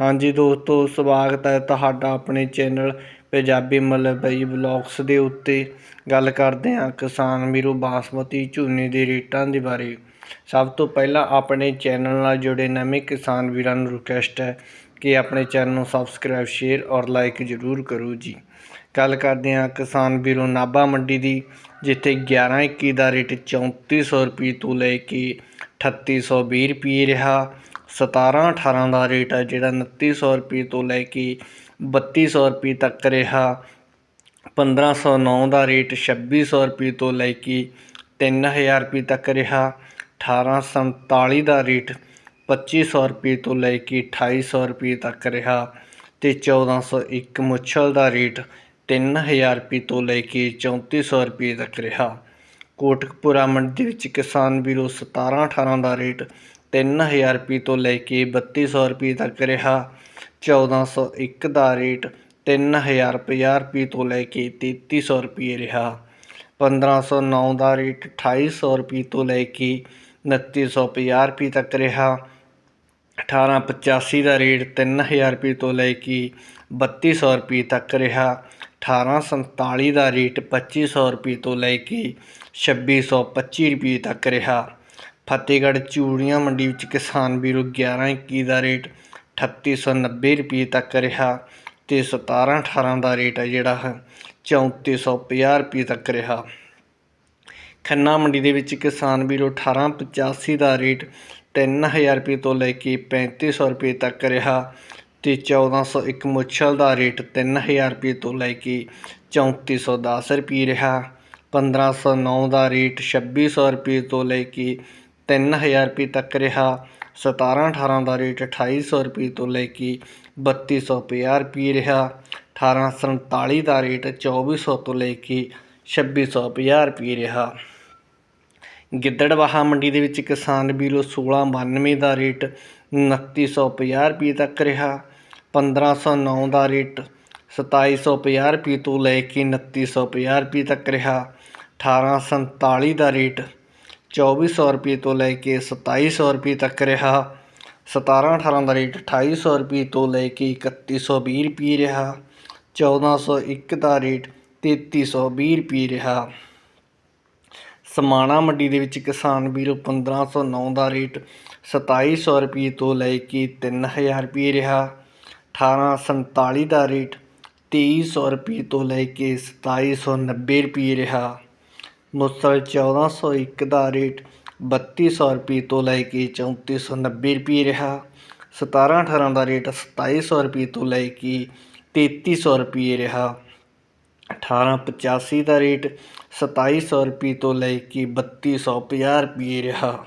ਹਾਂਜੀ ਦੋਸਤੋ, ਸਵਾਗਤ ਹੈ ਤੁਹਾਡਾ ਆਪਣੇ ਚੈਨਲ ਪੰਜਾਬੀ ਮਲਬਈ ਬਲੌਗਸ ਦੇ ਉੱਤੇ। ਗੱਲ ਕਰਦੇ ਹਾਂ ਕਿਸਾਨ ਵੀਰੋ ਬਾਸਮਤੀ ਝੋਨੇ ਦੇ ਰੇਟਾਂ ਦੇ ਬਾਰੇ। ਸਭ ਤੋਂ ਪਹਿਲਾਂ ਆਪਣੇ ਚੈਨਲ ਨਾਲ ਜੁੜੇ ਨਵੇਂ ਕਿਸਾਨ ਵੀਰਾਂ ਨੂੰ ਰਿਕੁਐਸਟ ਹੈ ਕਿ ਆਪਣੇ ਚੈਨਲ ਨੂੰ ਸਬਸਕ੍ਰਾਈਬ ਸ਼ੇਅਰ ਔਰ ਲਾਈਕ ਜ਼ਰੂਰ ਕਰੋ ਜੀ। ਗੱਲ ਕਰਦੇ ਹਾਂ ਕਿਸਾਨ ਵੀਰੋ ਨਾਭਾ ਮੰਡੀ ਦੀ, ਜਿੱਥੇ 11 21 ਦਾ ਰੇਟ 3400 ਰੁਪਏ ਤੋਂ ਲੈ ਕੇ 3820 ਰੁਪਏ ਰਿਹਾ। 17 18 ਦਾ ਰੇਟ ਹੈ ਜਿਹੜਾ ਉਨੱਤੀ ਸੌ ਰੁਪਏ ਤੋਂ ਲੈ ਕੇ ਬੱਤੀ ਸੌ ਰੁਪਏ ਤੱਕ ਰਿਹਾ। 1509 ਦਾ ਰੇਟ ਛੱਬੀ ਸੌ ਰੁਪਏ ਤੋਂ ਲੈ ਕੇ 3000 ਰੁਪਏ ਤੱਕ ਰਿਹਾ। 1847 ਦਾ ਰੇਟ ਪੱਚੀ ਸੌ ਰੁਪਏ ਤੋਂ ਲੈ ਕੇ ਅਠਾਈ ਸੌ ਰੁਪਏ ਤੱਕ ਰਿਹਾ। ਅਤੇ ਚੌਦਾਂ ਸੌ ਇੱਕ ਮੁੱਛਲ ਦਾ ਰੇਟ 3000 ਰੁਪਏ ਤੋਂ ਲੈ ਕੇ ਚੌਂਤੀ ਸੌ ਰੁਪਏ ਤੱਕ ਰਿਹਾ। ਕੋਟਕਪੁਰਾ ਮੰਡੀ ਵਿੱਚ ਕਿਸਾਨ ਵੀਰੋ 17 18 ਦਾ ਰੇਟ 3000 ਰੁਪਏ ਤੋਂ ਲੈ ਕੇ 3200 ਰੁਪਏ ਤੱਕ ਰਿਹਾ। 1401 ਦਾ ਰੇਟ 3050 ਰੁਪਏ ਤੋਂ ਲੈ ਕੇ 3300 ਰੁਪਏ ਰਿਹਾ। 1509 ਦਾ ਰੇਟ 2800 ਰੁਪਏ ਤੋਂ ਲੈ ਕੇ 2950 ਰੁਪਏ ਤੱਕ ਰਿਹਾ। 1885 ਦਾ ਰੇਟ 3000 ਰੁਪਏ ਤੋਂ ਲੈ ਕੇ 3200 ਰੁਪਏ ਤੱਕ ਰਿਹਾ। 1847 ਦਾ ਰੇਟ 2500 ਰੁਪਏ ਤੋਂ ਲੈ ਕੇ 2625 ਰੁਪਏ ਤੱਕ ਰਿਹਾ। ਫਤਿਹਗੜ੍ਹ ਚੂੜੀਆਂ ਮੰਡੀ ਵਿੱਚ ਕਿਸਾਨ ਵੀਰੋ 11 21 ਦਾ ਰੇਟ 3890 ਰੁਪਏ ਤੱਕ ਰਿਹਾ ਅਤੇ 17 18 ਦਾ ਰੇਟ ਹੈ ਜਿਹੜਾ ਹੈ 3450 ਰੁਪਏ ਤੱਕ ਰਿਹਾ। ਖੰਨਾ ਮੰਡੀ ਦੇ ਵਿੱਚ ਕਿਸਾਨ ਵੀਰੋ 1885 ਦਾ ਰੇਟ 3000 ਰੁਪਏ ਤੋਂ ਲੈ ਕੇ ਪੈਂਤੀ ਸੌ ਰੁਪਏ ਤੱਕ ਰਿਹਾ ਅਤੇ ਚੌਦਾਂ ਸੌ ਇੱਕ ਮੁੱਛਲ ਦਾ ਰੇਟ 3000 ਰੁਪਏ ਤੋਂ ਲੈ ਕੇ 3410 ਰੁਪਏ ਰਿਹਾ। 1509 ਦਾ ਰੇਟ ਛੱਬੀ ਸੌ ਰੁਪਏ ਤੋਂ ਲੈ ਕੇ 3000 ਰੁਪਏ ਤੱਕ ਰਿਹਾ। 17 18 ਦਾ ਰੇਟ 2800 ਰੁਪਏ ਤੋਂ ਲੈ ਕੇ 3250 ਰੁਪਏ ਰਿਹਾ। 1847 ਦਾ ਰੇਟ 2400 ਤੋਂ ਲੈ ਕੇ 2650 ਰੁਪਏ ਰਿਹਾ। ਗਿੱਦੜਵਾਹਾ ਮੰਡੀ ਦੇ ਵਿੱਚ ਕਿਸਾਨ ਵੀਰੋ 1692 ਦਾ ਰੇਟ 2950 ਰੁਪਏ ਤੱਕ ਰਿਹਾ। 1509 ਦਾ ਰੇਟ 2750 ਰੁਪਏ ਤੋਂ ਲੈ ਕੇ 2950 ਰੁਪਏ ਤੱਕ ਰਿਹਾ। 1847 ਦਾ ਰੇਟ ਚੌਵੀ ਸੌ ਰੁਪਏ ਤੋਂ ਲੈ ਕੇ ਸਤਾਈ ਸੌ ਰੁਪਏ ਤੱਕ ਰਿਹਾ। 17 18 ਦਾ ਰੇਟ ਅਠਾਈ ਸੌ ਰੁਪਏ ਤੋਂ ਲੈ ਕੇ 3120 ਰੁਪਏ ਰਿਹਾ। 1401 ਦਾ ਰੇਟ 3320 ਰੁਪਏ ਰਿਹਾ। ਸਮਾਣਾ ਮੰਡੀ ਦੇ ਵਿੱਚ ਕਿਸਾਨ ਵੀਰੋ 1509 ਦਾ ਰੇਟ 2700 ਰੁਪਏ ਤੋਂ ਲੈ ਕੇ 3000 ਰੁਪਏ ਰਿਹਾ। 1847 ਦਾ ਰੇਟ 2300 ਰੁਪਏ ਤੋਂ ਲੈ ਕੇ 2790 ਰੁਪਏ ਰਿਹਾ। ਮੁਸਲ 1401 ਦਾ ਰੇਟ 3200 ਰੁਪਏ ਤੋਂ ਲੈ ਕੇ 3490 ਰੁਪਏ ਰਿਹਾ। 17 18 ਦਾ ਰੇਟ 2700 ਰੁਪਏ ਤੋਂ ਲੈ ਕੇ 3300 ਰੁਪਏ ਰਿਹਾ। 1885 ਦਾ ਰੇਟ 2700 ਰੁਪਏ ਤੋਂ ਲੈ ਕੇ 3250 ਰੁਪਏ ਰਿਹਾ।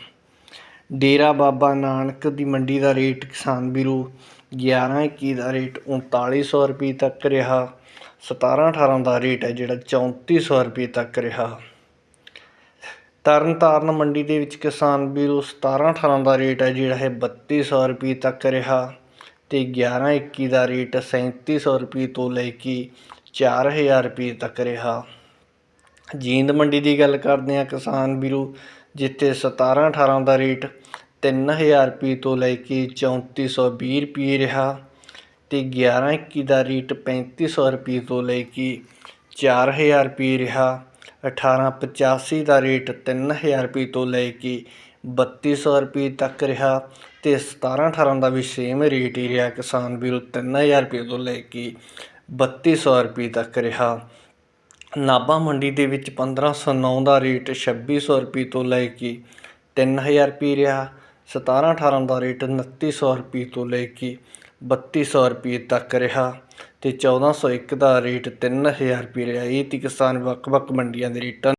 ਡੇਰਾ ਬਾਬਾ ਨਾਨਕ ਦੀ ਮੰਡੀ ਦਾ ਰੇਟ ਕਿਸਾਨ ਵੀਰੋ 11 21 ਦਾ ਰੇਟ 3900 ਰੁਪਏ ਤੱਕ ਰਿਹਾ। 17 18 ਦਾ ਰੇਟ ਹੈ ਜਿਹੜਾ 3400 ਰੁਪਏ ਤੱਕ ਰਿਹਾ। ਤਰਨ ਤਾਰਨ ਮੰਡੀ ਦੇ ਵਿੱਚ ਕਿਸਾਨ ਵੀਰੋ 17 18 ਦਾ ਰੇਟ ਹੈ, ਜਿਹੜਾ ਹੈ 3200 ਰੁਪਏ ਤੱਕ ਰਿਹਾ ਤੇ 11 21 ਦਾ ਰੇਟ 3700 ਰੁਪਏ ਤੋਂ ਲੈ ਕੇ 4000 ਰੁਪਏ ਤੱਕ ਰਿਹਾ। ਜੀਂਦ ਮੰਡੀ ਦੀ ਗੱਲ ਕਰਦੇ ਆ ਕਿਸਾਨ ਵੀਰੋ, ਜਿੱਥੇ 17 18 ਦਾ ਰੇਟ 3000 ਰੁਪਏ ਤੋਂ ਲੈ ਕੇ 3420 ਰੁਪਏ ਰਿਹਾ ਤੇ 11 21 ਦਾ ਰੇਟ 3500 ਰੁਪਏ ਤੋਂ ਲੈ ਕੇ 4000 ਰੁਪਏ ਰਿਹਾ। 1885 ਦਾ ਰੇਟ 3000 ਰੁਪਏ ਤੋਂ ਲੈ ਕੇ 3200 ਰੁਪਏ ਤੱਕ ਰਿਹਾ ਤੇ 17 18 ਦਾ ਵੀ ਸੇਮ ਰੇਟ ਹੀ ਰਿਹਾ ਕਿਸਾਨ ਵੀਰੋ 3000 ਰੁਪਏ ਤੋਂ ਲੈ ਕੇ 3200 ਰੁਪਏ ਤੱਕ ਰਿਹਾ। ਨਾਭਾ ਮੰਡੀ ਦੇ ਵਿੱਚ 1509 ਦਾ ਰੇਟ 2600 ਰੁਪਏ ਤੋਂ ਲੈ ਕੇ 3000 ਰੁਪਏ ਰਿਹਾ। 17 18 ਦਾ ਰੇਟ 2900 ਰੁਪਏ ਤੋਂ ਲੈ ਕੇ 3200 ਰੁਪਏ ਤੱਕ ਰਿਹਾ। ਅਤੇ ਚੌਦਾਂ ਸੌ ਇੱਕ ਦਾ ਰੇਟ 3000 ਰੁਪਏ ਰਿਹਾ ਇਹ ਤੀ ਕਿਸਾਨ ਵੱਖ-ਵੱਖ ਮੰਡੀਆਂ ਦੇ ਰੇਟਾਂ